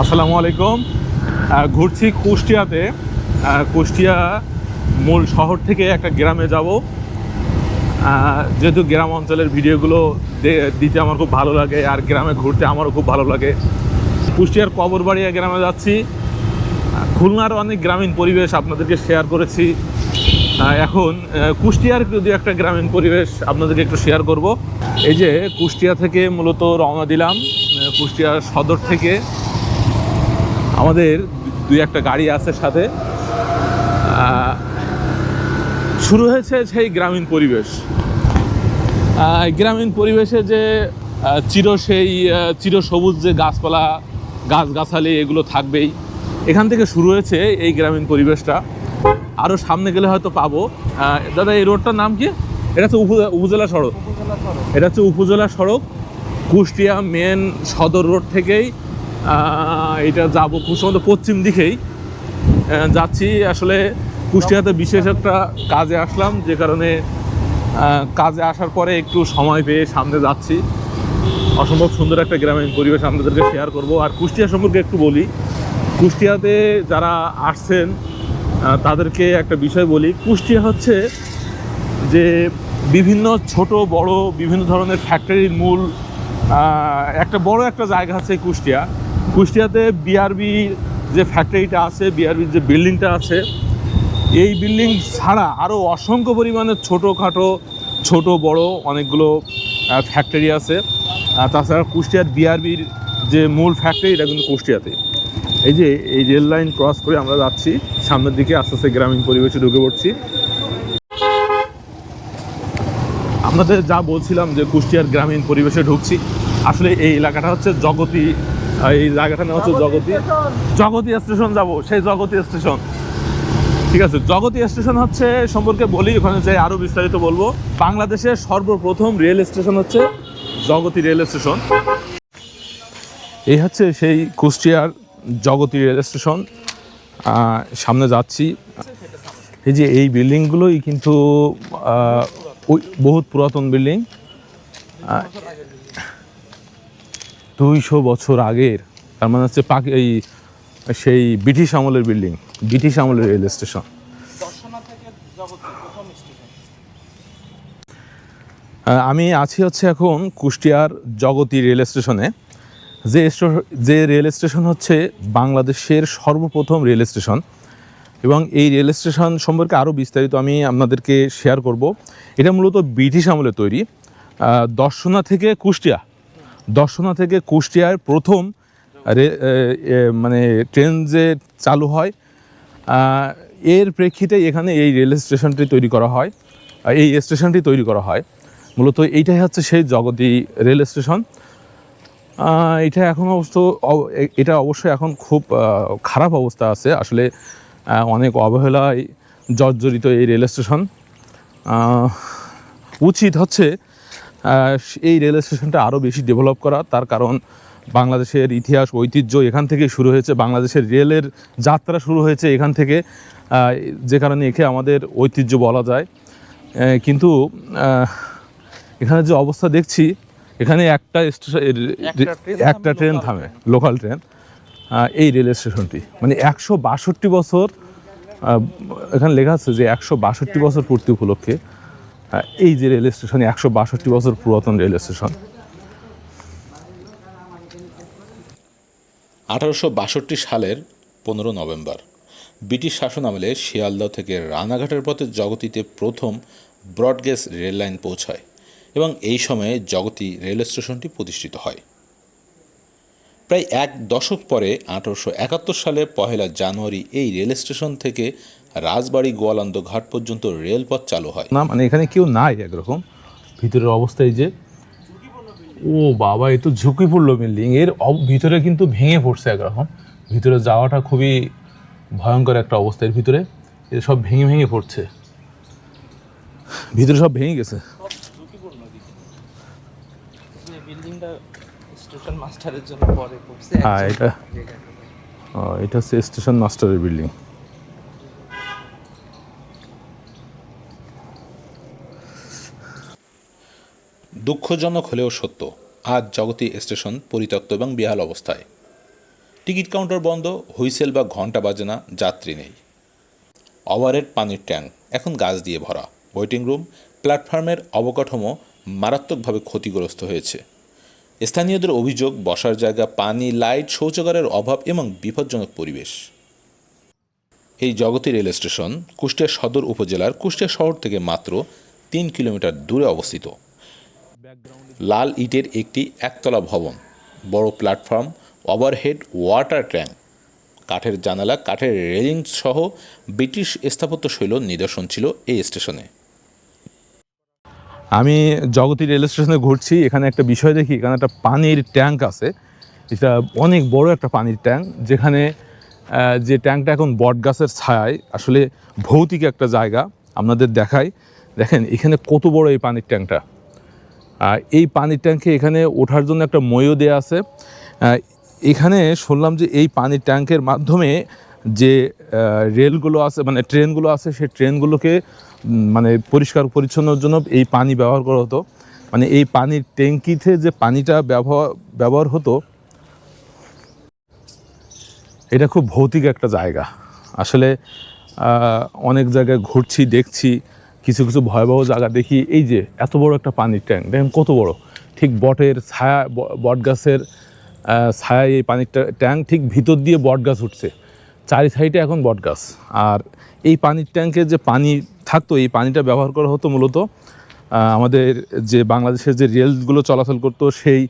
আসসালামু আলাইকুম। ঘুরছি কুষ্টিয়াতে। কুষ্টিয়া মূল শহর থেকে একটা গ্রামে যাব। যেহেতু গ্রাম অঞ্চলের ভিডিওগুলো দিতে আমার খুব ভালো লাগে আর গ্রামে ঘুরতে আমারও খুব ভালো লাগে। কুষ্টিয়ার কবরবাড়িয়া গ্রামে যাচ্ছি। খুলনার অনেক গ্রামীণ পরিবেশ আপনাদেরকে শেয়ার করেছি। এখন কুষ্টিয়ার যদি একটা গ্রামীণ পরিবেশ আপনাদেরকে একটু শেয়ার করব। এই যে কুষ্টিয়া থেকে মূলত রওনা দিলাম। কুষ্টিয়া সদর থেকে আমাদের দুই একটা গাড়ি আছে সাথে। শুরু হয়েছে সেই গ্রামীণ পরিবেশ। গ্রামীণ পরিবেশে যে চির সেই আহ, চির সবুজ যে গাছপালা গাছগাছালি এগুলো থাকবেই। এখান থেকে শুরু হয়েছে এই গ্রামীণ পরিবেশটা। আরও সামনে গেলে হয়তো পাবো। দাদা এই রোডটার নাম কি? এটা হচ্ছে উপ- উপজেলা সড়ক। এটা হচ্ছে উপজেলা সড়ক। কুষ্টিয়া মেন সদর রোড থেকেই এটা যাব সম্ভবত পশ্চিম দিকেই। যাচ্ছি আসলে কুষ্টিয়াতে বিশেষ একটা কাজে আসলাম, যে কারণে কাজে আসার পরে একটু সময় পেয়ে সামনে যাচ্ছি। অসম্ভব সুন্দর একটা গ্রামীণ পরিবেশ আপনাদেরকে শেয়ার করব। আর কুষ্টিয়া সম্পর্কে একটু বলি। কুষ্টিয়াতে যারা আসছেন তাদেরকে একটা বিষয় বলি। কুষ্টিয়া হচ্ছে যে বিভিন্ন ছোট, বড়, বিভিন্ন ধরনের ফ্যাক্টরির মূল একটা বড় একটা জায়গা আছে কুষ্টিয়া। কুষ্টিয়াতে বিআরবি যে ফ্যাক্টরিটা আছে বিআরবির যে বিল্ডিংটা আছে, এই বিল্ডিং ছাড়া আরও অসংখ্য পরিমাণে ছোটোখাটো, ছোট, বড় অনেকগুলো ফ্যাক্টরি আছে। তাছাড়া কুষ্টিয়ার বিআরবির যে মূল ফ্যাক্টরি এটা কিন্তু কুষ্টিয়াতে। এই যে, এই রেল লাইন ক্রস করে আমরা যাচ্ছি, সামনের দিকে আস্তে আস্তে গ্রামীণ পরিবেশে ঢুকে পড়ছি। আপনাদের যা বলছিলাম যে কুষ্টিয়ার গ্রামীণ পরিবেশে ঢুকছি আসলে এই এলাকাটা হচ্ছে জগতি এই জায়গাটা নাম হচ্ছে জগতি জগতি স্টেশন। যাব সেই জগতি স্টেশন। ঠিক আছে জগতি স্টেশন হচ্ছে সম্পর্কে বলি ওখানে যে আরও বিস্তারিত বলব। বাংলাদেশের সর্বপ্রথম রেল স্টেশন হচ্ছে জগতি রেল স্টেশন। এই হচ্ছে সেই কুষ্টিয়ার জগতি রেল স্টেশন। সামনে যাচ্ছি। এই যে এই বিল্ডিংগুলোই কিন্তু বহুত পুরাতন বিল্ডিং। দুইশো বছর আগের তার মানে হচ্ছে পাকি এই সেই ব্রিটিশ আমলের বিল্ডিং ব্রিটিশ আমলের রেল স্টেশন। আমি আছি হচ্ছে এখন কুষ্টিয়ার জগতী রেল স্টেশনে। যে যে রেল স্টেশন হচ্ছে বাংলাদেশের সর্বপ্রথম রেল স্টেশন। এবং এই রেল স্টেশন সম্পর্কে আরও বিস্তারিত আমি আপনাদেরকে শেয়ার করব। এটা মূলত ব্রিটিশ আমলে তৈরি দর্শনা থেকে কুষ্টিয়া, দর্শনা থেকে কুষ্টিয়ার প্রথম মানে ট্রেন যে চালু হয় এর প্রেক্ষিতে এখানে এই রেল স্টেশনটি তৈরি করা হয় এই স্টেশনটি তৈরি করা হয়। মূলত এইটাই হচ্ছে সেই জগতী রেল স্টেশন। এটা এখন অবশ্য অব- এটা অবশ্যই এখন খুব খারাপ অবস্থা আছে। আসলে অনেক অবহেলায় জর্জরিত এই রেল স্টেশন। উচিত হচ্ছে এই রেল স্টেশনটা আরও বেশি ডেভেলপ করা। তার কারণ বাংলাদেশের ইতিহাস ঐতিহ্য এখান থেকে শুরু হয়েছে। বাংলাদেশের রেলের যাত্রা শুরু হয়েছে এখান থেকে যে কারণে একে আমাদের ঐতিহ্য বলা যায়। কিন্তু এখানে যে অবস্থা দেখছি এখানে একটা স্টেশন একটা ট্রেন থামে লোকাল ট্রেন। এই রেল স্টেশনটি। মানে একশো বাষট্টি বছর এখানে লেখা আছে যে একশো বাষট্টি বছর পূর্তি উপলক্ষে এই যে রেল স্টেশন একশো বাষট্টি বছর পুরাতন রেল স্টেশন। আঠারোশো বাষট্টি সালের পনেরো নভেম্বর, ব্রিটিশ শাসন আমলে শিয়ালদহ থেকে রানাঘাটের পথে জগতিতে প্রথম ব্রডগেজ রেল লাইন পৌঁছায় এবং এই সময়ে জগতি রেল স্টেশনটি প্রতিষ্ঠিত হয়। প্রায় এক দশক পরে আঠারোশো একাত্তর সালে পহেলা জানুয়ারি এই রেল স্টেশন থেকে রাজবাড়ি গোয়ালন্দ ঘাট পর্যন্ত রেলপথ চালু হয়। না মানে এখানে কেউ নাই একরকম। ভিতরের অবস্থায় যে ও বাবা এ তো ঝুঁকিপূর্ণ বিল্ডিং এর অব- ভিতরে কিন্তু ভেঙে পড়ছে একরকম। ভিতরে যাওয়াটা খুবই ভয়ঙ্কর একটা অবস্থা। এর ভিতরে এ সব ভেঙে ভেঙে পড়ছে। ভিতরে সব ভেঙে গেছে যে বিল্ডিংটা স্টেশন মাস্টারের জন্য পরে করছে হ্যাঁ এটা ও, এটা হচ্ছে স্টেশন মাস্টারের বিল্ডিং দুঃখজনক হলেও সত্য আজ জগতী স্টেশন পরিত্যক্ত এবং বেহাল অবস্থায়। টিকিট কাউন্টার বন্ধ হুইসেল বা ঘণ্টা বাজে না যাত্রী নেই। ওভারহেড পানির ট্যাঙ্ক এখন গাছ দিয়ে ভরা। ওয়েটিং রুম প্ল্যাটফর্মের অবকাঠামো মারাত্মকভাবে ক্ষতিগ্রস্ত হয়েছে। স্থানীয়দের অভিযোগ, বসার জায়গা, পানি, লাইট, শৌচাগারের অভাব এবং বিপজ্জনক পরিবেশ। এই জগতী রেল স্টেশন কুষ্টিয়া সদর উপজেলার কুষ্টিয়া শহর থেকে মাত্র তিন কিলোমিটার দূরে অবস্থিত। লাল ইটের একটি একতলা ভবন, বড় প্ল্যাটফর্ম, ওভারহেড ওয়াটার ট্যাঙ্ক, কাঠের জানালা, কাঠের রেলিং সহ ব্রিটিশ স্থাপত্যশৈল নিদর্শন ছিল এই স্টেশনে। আমি জগতী রেল স্টেশনে ঘুরছি, এখানে একটা বিষয় দেখি, এখানে একটা পানির ট্যাঙ্ক আছে। এটা অনেক বড় একটা পানির ট্যাঙ্ক যেখানে যে ট্যাঙ্কটা এখন বট গাছের ছায়ায়, আসলে ভৌতিক একটা জায়গা, আপনাদের দেখাই। দেখেন, এখানে কত বড় এই পানির ট্যাঙ্কটা এই পানির ট্যাঙ্কে এখানে ওঠার জন্য একটা ময়ও দেওয়া আছে। এখানে শুনলাম যে এই পানির ট্যাঙ্কের মাধ্যমে যে রেলগুলো আছে মানে ট্রেনগুলো আছে, সেই ট্রেনগুলোকে মানে পরিষ্কার পরিচ্ছন্নর জন্য এই পানি ব্যবহার করা হতো। মানে এই পানির ট্যাঙ্কিতে যে পানিটা ব্যবহার ব্যবহার হতো, এটা খুব ভৌতিক একটা জায়গা। আসলে অনেক জায়গায় ঘুরছি, দেখছি, কিছু কিছু ভয়াবহ জায়গা দেখি, এই যে এত বড় একটা পানির ট্যাঙ্ক, দেখেন কত বড়। ঠিক বটের ছায়া বট গাছের ছায়ায় এই পানির ট্যা- ট্যাঙ্ক ঠিক ভিতর দিয়ে বট গাছ উঠছে। চারি সাইডে এখন বট গাছ আর এই পানির ট্যাঙ্কে যে পানি থাকতো, এই পানিটা ব্যবহার করা হতো মূলত আমাদের যে বাংলাদেশের যে রেলগুলো চলাচল করতো, সেই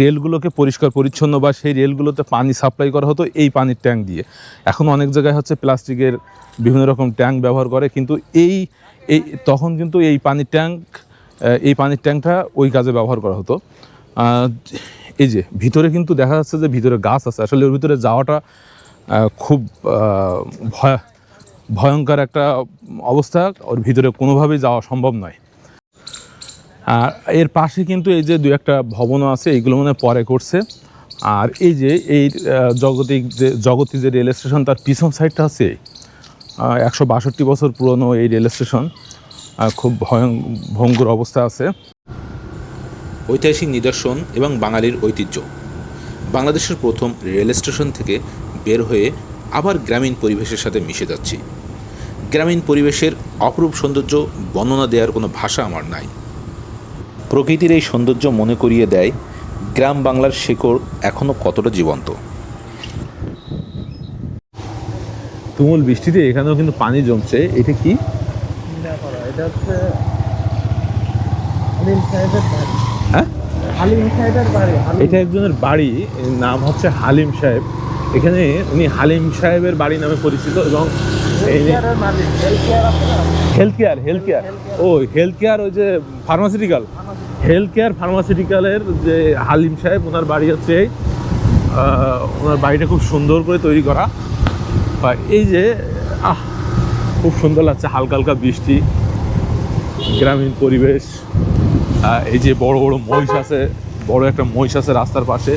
রেলগুলোকে পরিষ্কার, পরিচ্ছন্ন বা সেই রেলগুলোতে পানি সাপ্লাই করা হতো এই পানির ট্যাঙ্ক দিয়ে। এখন অনেক জায়গায় হচ্ছে প্লাস্টিকের বিভিন্ন রকম ট্যাঙ্ক ব্যবহার করে, কিন্তু এই এই, তখন কিন্তু এই পানির ট্যাঙ্ক এই পানির ট্যাঙ্কটা ওই কাজে ব্যবহার করা হতো। এই যে, ভিতরে কিন্তু দেখা যাচ্ছে যে ভিতরে গাছ আছে। আসলে ওর ভিতরে যাওয়াটা খুব ভয় ভয়ঙ্কর একটা অবস্থা, ওর ভিতরে কোনোভাবেই যাওয়া সম্ভব নয়। আর এর পাশে কিন্তু এই যে দু একটা ভবনও আছে এইগুলো মনে পরে করছে। আর এই যে এই জগতিক যে জগতি যে রেল স্টেশন, তার পিছন সাইডটা আছে। একশো বাষট্টি বছর পুরনো এই রেল স্টেশন। খুব ভয়ং ভঙ্গুর অবস্থা আছে। ঐতিহাসিক নিদর্শন এবং বাঙালির ঐতিহ্য। বাংলাদেশের প্রথম রেল স্টেশন থেকে বের হয়ে আবার গ্রামীণ পরিবেশের সাথে মিশে যাচ্ছি। গ্রামীণ পরিবেশের অপরূপ সৌন্দর্য বর্ণনা দেওয়ার কোনো ভাষা আমার নাই। প্রকৃতির এই সৌন্দর্য মনে করিয়ে দেয় গ্রাম বাংলার শেকড় এখনও কতটা জীবন্ত। তুমুল বৃষ্টিতে এখানেও কিন্তু পানি জমছে এটা কি? এটা হচ্ছে হ্যাঁ? হালিম সাহেবের বাড়ি এটা একজনের বাড়ি নাম হচ্ছে হালিম সাহেব। এখানে উনি হালিম সাহেবের বাড়ি নামে পরিচিত এবং হেলথ কেয়ার হেলথ কেয়ার ও হেলথ কেয়ার ওই যে ফার্মাসিউটিক্যাল হেলথ কেয়ার ফার্মাসিউটিক্যালের যে হালিম সাহেব, ওনার বাড়ি হচ্ছে। ওনার বাড়িটা খুব সুন্দর করে তৈরি করা। বা এই যে, আহ, খুব সুন্দর লাগছে, হালকা হালকা বৃষ্টি, গ্রামীণ পরিবেশ। এই যে বড় বড় মহিষ আছে, বড় একটা মহিষ আছে রাস্তার পাশে।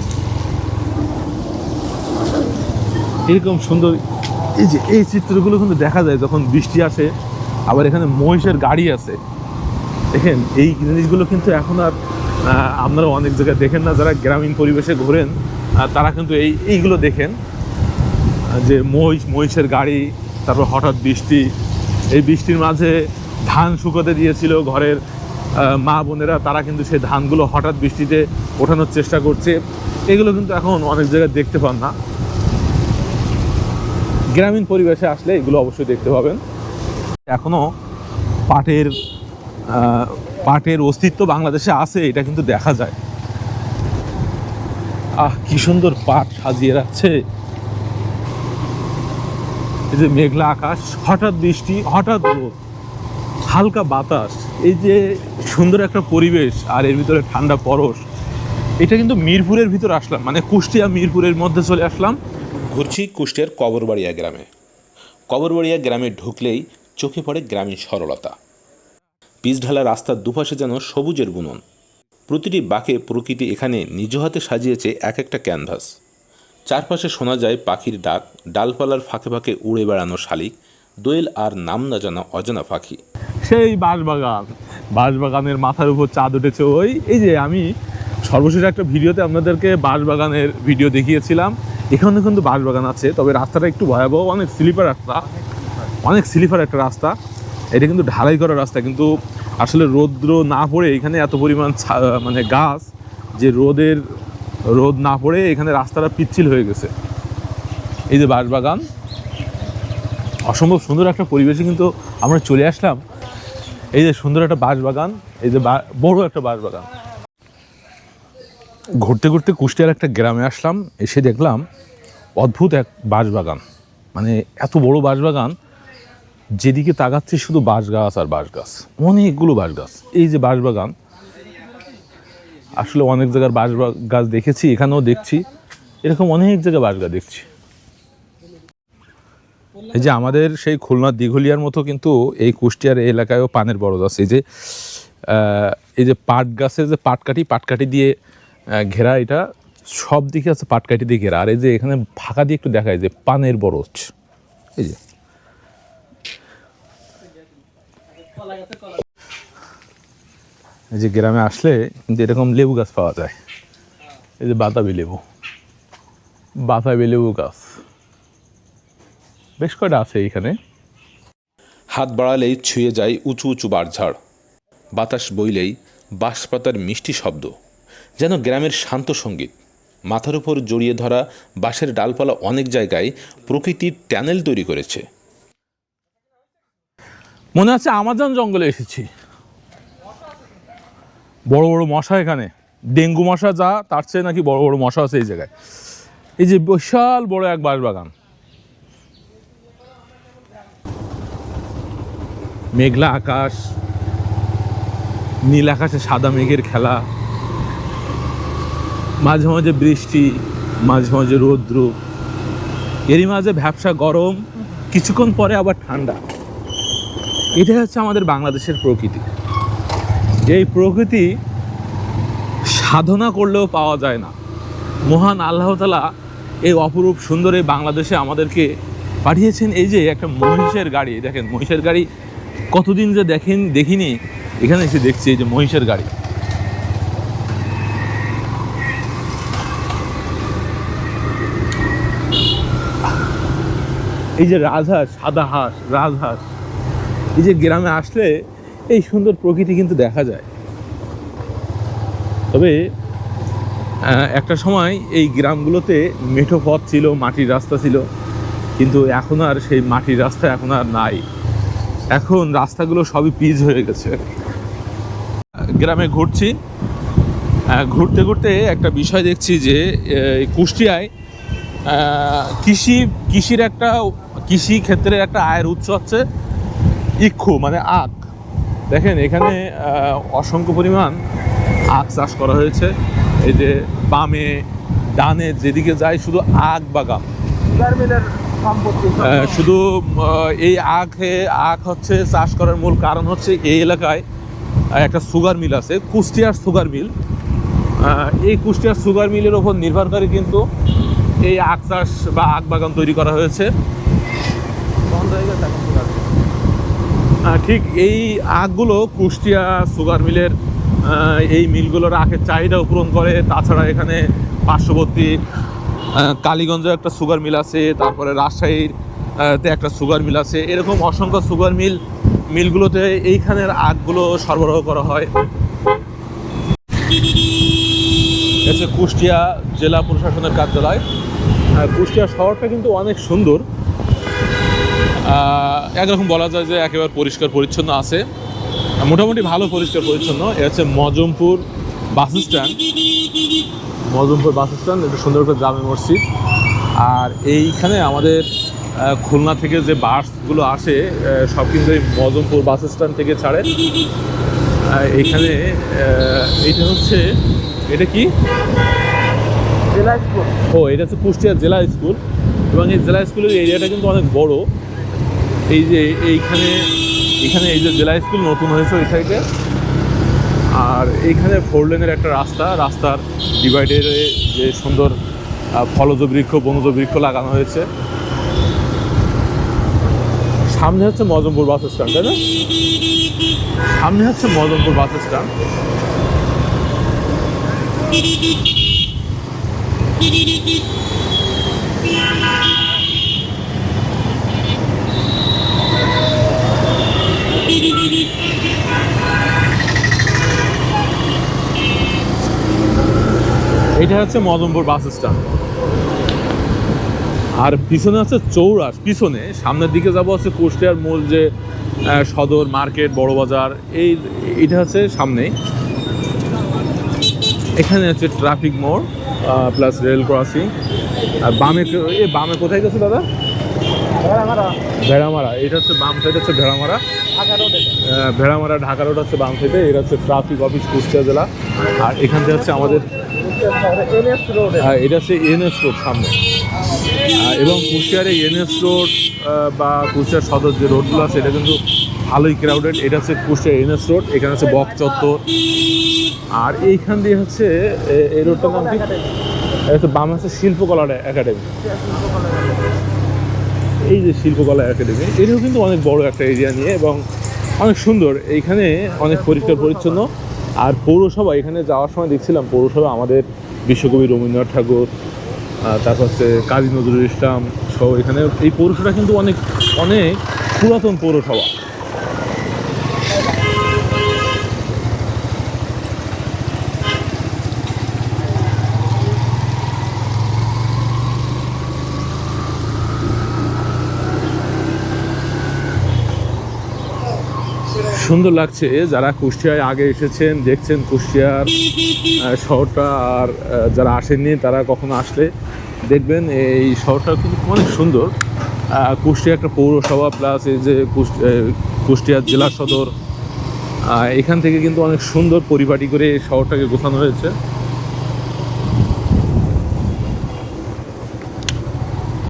এরকম সুন্দর এই যে, এই চিত্রগুলো কিন্তু দেখা যায় যখন বৃষ্টি আসে, আবার এখানে মহিষের গাড়ি আছে। দেখেন, এই জিনিসগুলো কিন্তু এখন আর আপনারা অনেক জায়গায় দেখেন না, যারা গ্রামীণ পরিবেশে ঘোরেন তারা কিন্তু এই, এইগুলো দেখেন। যে মহিষ, মহিষের গাড়ি, তারপর হঠাৎ বৃষ্টি। এই বৃষ্টির মাঝে ধান শুকোতে দিয়েছিল ঘরের মা বোনেরা, তারা কিন্তু সেই ধানগুলো হঠাৎ বৃষ্টিতে ওঠানোর চেষ্টা করছে। এগুলো কিন্তু এখন অনেক জায়গায় দেখতে পান না। গ্রামীণ পরিবেশে আসলে এগুলো অবশ্যই দেখতে পাবেন। এখনও পাটের পাটের অস্তিত্ব বাংলাদেশে আছে, এটা কিন্তু দেখা যায়। আহ, কি সুন্দর পাট সাজিয়ে রাখছে। এই যে মেঘলা আকাশ, হঠাৎ বৃষ্টি, হঠাৎ রোদ, হালকা বাতাস, এই যে সুন্দর একটা পরিবেশ আর এর ভিতরে ঠান্ডা পরশ, এটা কিন্তু মিরপুরের ভিতর আসলাম মানে কুষ্টিয়া মিরপুরের মধ্যে চলে আসলাম। ঘুরছি কুষ্টিয়ার কবরবাড়িয়া গ্রামে। কবরবাড়িয়া গ্রামে ঢুকলেই চোখে পড়ে গ্রামীণ সরলতা। পিচঢালা রাস্তার দুপাশে যেন সবুজের বুনন। প্রতিটি বাঁকে প্রকৃতি এখানে নিজ হাতে সাজিয়েছে এক একটা ক্যানভাস। চারপাশে শোনা যায় পাখির ডাক, ডালপালার ফাঁকে ফাঁকে উড়ে বেড়ানো শালিক, দোয়েল আর নাম না জানা অজানা পাখি। সেই বাঁশবাগান। বাঁশবাগানের মাথার উপর চাঁদ উঠেছে ওই, এই যে আমি সর্বশেষ একটা ভিডিওতে আপনাদেরকে বাঁশবাগানের ভিডিও দেখিয়েছিলাম। এখানে কিন্তু বাঁশবাগান আছে, তবে রাস্তাটা একটু ভয়াবহ, অনেক স্লিপার রাস্তা, অনেক স্লিপার একটা রাস্তা। এটা কিন্তু ঢালাই করা রাস্তা, কিন্তু আসলে রৌদ্র না পড়ে এখানে এত পরিমাণ মানে গাছ, যে রোদের, রোদ না পড়ে এখানে রাস্তাটা পিচ্ছিল হয়ে গেছে। এই যে বাঁশবাগান, অসম্ভব সুন্দর একটা পরিবেশে কিন্তু আমরা চলে আসলাম। এই যে সুন্দর একটা বাঁশবাগান, এই যে বড় একটা বাঁশবাগান। ঘুরতে ঘুরতে কুষ্টিয়ার একটা গ্রামে আসলাম, এসে দেখলাম অদ্ভুত এক বাঁশবাগান। মানে এত বড় বাঁশবাগান, যেদিকে তাকাচ্ছে শুধু বাঁশ গাছ আর বাঁশ গাছ অনেকগুলো বাঁশ গাছ এই যে বাঁশবাগান, আসলে অনেক জায়গার বাঁশ গাছ দেখেছি, এখানেও দেখছি, এরকম অনেক জায়গায় বাঁশ গাছ দেখছি। এই যে আমাদের সেই খুলনার দিঘলিয়ার মতো কিন্তু এই কুষ্টিয়ার এলাকায়ও পানের বড় গাছ এই যে এই যে পাট গাছের যে পাটকাঠি পাটকাঠি দিয়ে ঘেরা এটা সব দিকে আছে পাটকাঠি দিয়ে ঘেরা। আর এই যে এখানে ফাঁকা দিয়ে একটু দেখায় যে পানের বরজ। এই যে। এই যে গ্রামে আসলে কিন্তু এরকম লেবু গাছ পাওয়া যায়। এই যে বাতাবি লেবু। বাতাবি লেবু গাছ। বেশ কয়টা আছে এইখানে? হাত বাড়ালেই ছুঁয়ে যায় উঁচু উঁচু বাড়ঝাড় বাতাস বইলেই বাঁশপাতার মিষ্টি শব্দ। যেন গ্রামের শান্ত সংগীত। মাথার উপর জড়িয়ে ধরা বাঁশের ডালপালা অনেক জায়গায় প্রকৃতির ট্যানেল তৈরি করেছে। মনে হচ্ছে আমাজন জঙ্গলে এসেছি। বড় বড় মশা এখানে। ডেঙ্গু মশা যা, তার চেয়ে নাকি বড় বড় মশা আছে এই জায়গায়। এই যে বিশাল বড় এক বাঁশ বাগান মেঘলা আকাশ, নীল আকাশে সাদা মেঘের খেলা। মাঝে মাঝে বৃষ্টি, মাঝে মাঝে রৌদ্র। এরই মাঝে ভ্যাবসা গরম, কিছুক্ষণ পরে আবার ঠান্ডা। এটাই হচ্ছে আমাদের বাংলাদেশের প্রকৃতি। এই প্রকৃতি সাধনা করলেও পাওয়া যায় না। মহান আল্লাহ তালা এই অপরূপ সুন্দর এই বাংলাদেশে আমাদেরকে পাঠিয়েছেন এই যে একটা মহিষের গাড়ি। দেখেন, মহিষের গাড়ি কতদিন যে দেখেন, দেখিনি। এখানে এসে দেখছি এই যে মহিষের গাড়ি। এই যে রাজহাঁস, সাদা হাঁস, রাজহাঁস। এই যে গ্রামে আসলে এই সুন্দর প্রকৃতি কিন্তু দেখা যায়। তবে একটা সময় এই গ্রামগুলোতে মেঠো পথ ছিল, মাটির রাস্তা ছিল। কিন্তু এখন আর সেই মাটির রাস্তা এখন আর নাই। এখন রাস্তাগুলো সবই পিচ হয়ে গেছে। গ্রামে ঘুরছি। ঘুরতে ঘুরতে একটা বিষয় দেখছি যে কুষ্টিয়ায় কৃষি, কৃষির একটা কৃষি ক্ষেত্রে একটা আয়ের উৎস হচ্ছে ইক্ষু মানে আখ। দেখেন, এখানে অসংখ্য পরিমাণ আখ চাষ করা হয়েছে। এই যে বামে, ডানে, যেদিকে যায় শুধু আখ বাগান। শুধু এই আখে, আখ হচ্ছে চাষ করার মূল কারণ হচ্ছে এই এলাকায় একটা সুগার মিল আছে, কুষ্টিয়ার সুগার মিল। এই কুষ্টিয়ার সুগার মিলের ওপর নির্ভর করে কিন্তু এই আখ চাষ বা আখ বাগান তৈরি করা হয়েছে। আহ, ঠিক এই আখগুলো কুষ্টিয়া সুগার মিলের এই মিলগুলোর আখের চাহিদাও পূরণ করে। তাছাড়া এখানে পার্শ্ববর্তী কালীগঞ্জে একটা সুগার মিল আছে তারপরে রাজশাহীর তে একটা সুগার মিল আছে। এরকম অসংখ্য সুগার মিল মিলগুলোতে এইখানের আখগুলো সরবরাহ করা হয়। হচ্ছে কুষ্টিয়া জেলা প্রশাসনের কার্যালয়। আর কুষ্টিয়া শহরটা কিন্তু অনেক সুন্দর। একরকম বলা যায় যে একেবারে পরিষ্কার পরিচ্ছন্ন আছে। মোটামুটি ভালো পরিষ্কার পরিচ্ছন্ন। এটা হচ্ছে Mojompur bus stand. Mojompur bus stand এটা সুন্দর করে জামে মসজিদ। আর এইখানে আমাদের খুলনা থেকে যে বাসগুলো আসে সব কিন্তু এই মজমপুর বাস স্ট্যান্ড থেকে ছাড়ে। এইখানে এইটা হচ্ছে এটা কি? জেলা স্কুল। ও এটা হচ্ছে কুষ্টিয়া জেলা স্কুল। এবং এই জেলা স্কুলের এরিয়াটা কিন্তু অনেক বড়। এই যে এইখানে, এখানে এই যে জেলা স্কুল নতুন হয়েছে ওই সাইডে আর এইখানে ফোর লেনের একটা রাস্তা, রাস্তার ডিভাইডের যে সুন্দর ফলজ বৃক্ষ বনজ বৃক্ষ লাগানো হয়েছে। সামনে হচ্ছে মজমপুর বাস স্ট্যান্ড, তাই না? সামনে হচ্ছে মজমপুর বাস স্ট্যান্ড। এটা হচ্ছে মদনপুর বাস স্ট্যান্ড। আর পিছনে আছে চৌরাস। পিছনে, সামনের দিকে যাব হচ্ছে কুষ্টিয়ার মূল যে সদর, মার্কেট, বড় বাজার, এই এটা হচ্ছে সামনে এখানে হচ্ছে ট্রাফিক মোড় প্লাস রেল ক্রসিং আর বামে, এ, বামে কোথায় গেছে দাদা? ভেড়ামারা। এটা হচ্ছে বাম সাইড হচ্ছে ভেড়ামারা। ভেড়ামারা ঢাকা রোড হচ্ছে বাম সাইডে এটা হচ্ছে ট্রাফিক অফিস কুষ্টিয়া জেলা। আর এখান থেকে হচ্ছে আমাদের হ্যাঁ এটা হচ্ছে এনএস রোড সামনে। এবং কুষ্টিয়ার এই এনএস রোড বা কুষ্টিয়ার সদর যে রোডগুলো আছে এটা কিন্তু ভালোই ক্রাউডেড এটা হচ্ছে কুষ্টিয়ার এনএস রোড এখানে হচ্ছে বক চত্বর। আর এইখান দিয়ে হচ্ছে এই রোডটার নাম কি? বাম হচ্ছে শিল্পকলা একাডেমি এই যে শিল্পকলা একাডেমি, এটাও কিন্তু অনেক বড় একটা এরিয়া নিয়ে এবং অনেক সুন্দর। এইখানে অনেক পরিষ্কার পরিচ্ছন্ন। আর পৌরসভা, এখানে যাওয়ার সময় দেখছিলাম, পৌরসভা আমাদের বিশ্বকবি রবীন্দ্রনাথ ঠাকুর তারপর হচ্ছে কাজী নজরুল ইসলাম সহ এখানে এই পৌরসভা কিন্তু অনেক অনেক পুরাতন পৌরসভা। সুন্দর লাগছে যারা কুষ্টিয়ায় আগে এসেছেন, দেখছেন কুষ্টিয়ার শহরটা আর যারা আসেননি তারা কখনো আসলে দেখবেন এই শহরটা কিন্তু অনেক সুন্দর। কুষ্টিয়া একটা পৌরসভা প্লাস এই যে কুষ্টিয়া জেলা সদর এখান থেকে কিন্তু অনেক সুন্দর পরিপাটি করে শহরটাকে গোছানো হয়েছে।